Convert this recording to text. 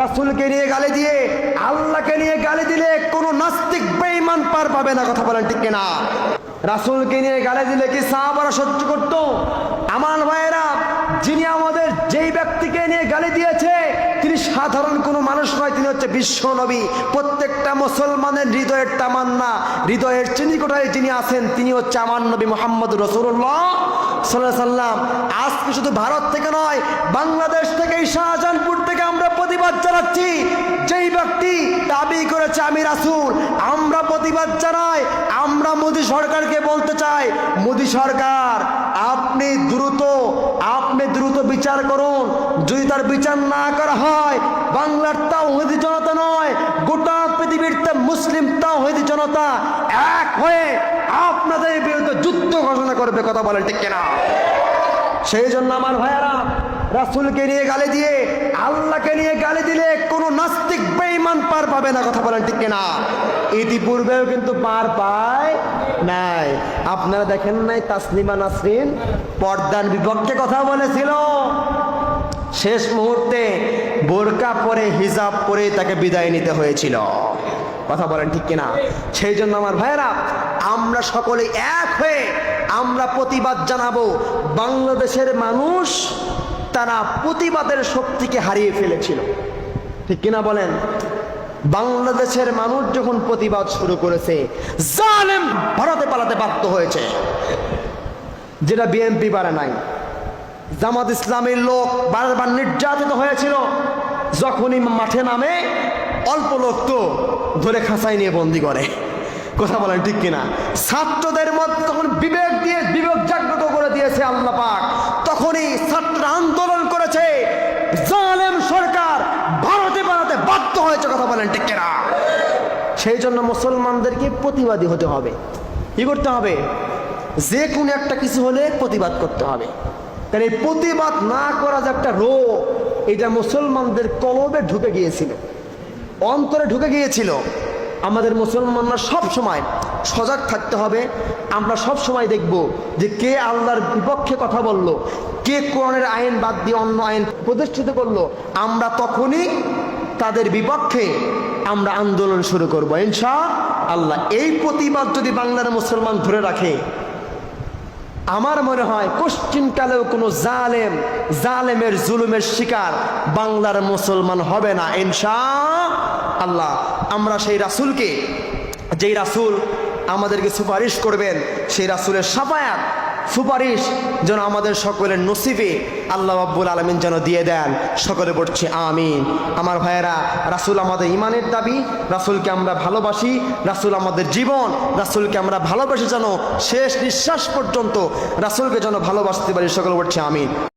রাসুলকে নিয়ে গালি দিয়ে আল্লাহকে নিয়ে গালি দিলে কোনো নাস্তিক বেঈমান পার পাবে না, কথা বলেন ঠিক কিনা? রাসুলকে নিয়ে গালি দিলে কি সাহাবারা সহ্য করতো? আমার ভাইয়েরা, যিনি আমাদের যেই ব্যক্তিকে নিয়ে গালি দিয়েছে, তিনি সাধারণ কোনো মানুষ নয়, তিনি হচ্ছে বিশ্ব নবী। প্রত্যেকটা মুসলমানের হৃদয়ের তামান্না, হৃদয়ের চিনিকোটায় যিনি আছেন, তিনি হচ্ছে আমার নবী মোহাম্মদ রসুল্লাহ সাল্লাহ সাল্লাম আজকে শুধু ভারত থেকে নয়, বাংলাদেশ থেকে শাহজাহানপুর থেকে আমরা প্রতিবাদ জানাচ্ছি। যেই ব্যক্তি দাবি করেছে আমি রাসুল, আমরা প্রতিবাদ জানাই, আমরা মোদী সরকারকে বলতে চাই, মোদী সরকার, আপনি দ্রুত বিচার করুন। যদি তার বিচার না করা হয়, বাংলার তাও হইদি জনতা নয়, গোটা পৃথিবীর মুসলিম তাও হইদি জনতা এক হয়ে আপনাদের বিরুদ্ধে যুদ্ধ ঘোষণা করবে, কথা বলেন ঠিক কিনা? সেই জন্য আমার ভাইয়ারা, রাসুলকে নিয়ে গালি দিয়ে, আল্লাহকে নিয়ে গালি দিলে কোনো নাস্তিক বেঈমান পার পাবে না, কথা বলেন ঠিক কিনা? ইতিপূর্বেও কিন্তু পার পায় নাই। আপনারা দেখেন নাই তাসলিমা নাসরিন পর্দার বিপক্ষে কথা বলেছিল। শেষ মুহূর্তে বোরকা পরে, হিজাব পরে তাকে বিদায় নিতে হয়েছিল। কথা বলেন ঠিক কিনা? সেই জন্য আমার ভাইয়েরা, আমরা সকলে এক হয়ে আমরা প্রতিবাদ জানাব, বাংলাদেশের মানুষ তারা প্রতিবাদের শক্তিকে হারিয়ে ফেলেছিল। ঠিক কিনা বলেন? বাংলাদেশের মানুষ যখন প্রতিবাদ শুরু করেছে, জালেম ভারতে পালাতে বাধ্য হয়েছে। যেটা বিএনপি পারে নাই। জামাত ইসলামের লোক বারবার নির্যাতিত হয়েছিল। যখনই মাঠে নামে, অল্প লোক তো ধরে খাঁচাই নিয়ে বন্দি করে। কথা বলেন ঠিক কিনা? ছাত্রদের মধ্যে তখন বিবেক দিয়ে বিবেক জাগ্রত করে দিয়েছে আল্লাহ পাক তখনই ছাত্র আন্দোলন করেছে জালেম সরকার ভারতে বানাতে বাধ্য হয়েছে কথা বলেন কিনা? সেই জন্য মুসলমানদেরকে প্রতিবাদী হতে হবে। কি করতে হবে? যে কোনো একটা কিছু হলে প্রতিবাদ করতে হবে। তাহলে এই প্রতিবাদ না করা যে একটা রোগ, এটা মুসলমানদের কলবে ঢুকে গিয়েছিল। অন্তরে ঢুকে গিয়েছিল। আমাদের মুসলমানরা সব সময় সজাগ থাকতে হবে। আমরা সব সময় দেখব যে কে আল্লাহর বিপক্ষে কথা বলল, কে কোরআনের আইন বাদ দিয়ে অন্য আইন প্রতিষ্ঠিত করল। আমরা তখনই তাদের বিপক্ষে আমরা আন্দোলন শুরু করব। ইনশা আল্লাহ, এই প্রতিবাদ যদি বাংলার মুসলমান ধরে রাখে, আমার মনে হয় কোশ্চিনকালেও কোনো জালেম, জালেমের জুলুমের শিকার বাংলার মুসলমান হবে না। ইনশা আল্লাহ, আমরা সেই রাসুলকে, যেই রাসুল আমাদেরকে সুপারিশ করবেন, সেই রাসুলের সাফায়াত সুপারিশ যেন আমাদের সকলের নসিবে আল্লাহ আব্বুল আলমিন যেন দিয়ে দেন। সকলে পড়ছে আমিন। আমার ভাইয়েরা, রাসুল আমাদের ইমানের দাবি, রাসুলকে আমরা ভালোবাসি, রাসুল আমাদের জীবন, রাসুলকে আমরা ভালোবাসি যেন শেষ নিঃশ্বাস পর্যন্ত রাসুলকে যেন ভালোবাসতে পারি। সকলে পড়ছে আমিন।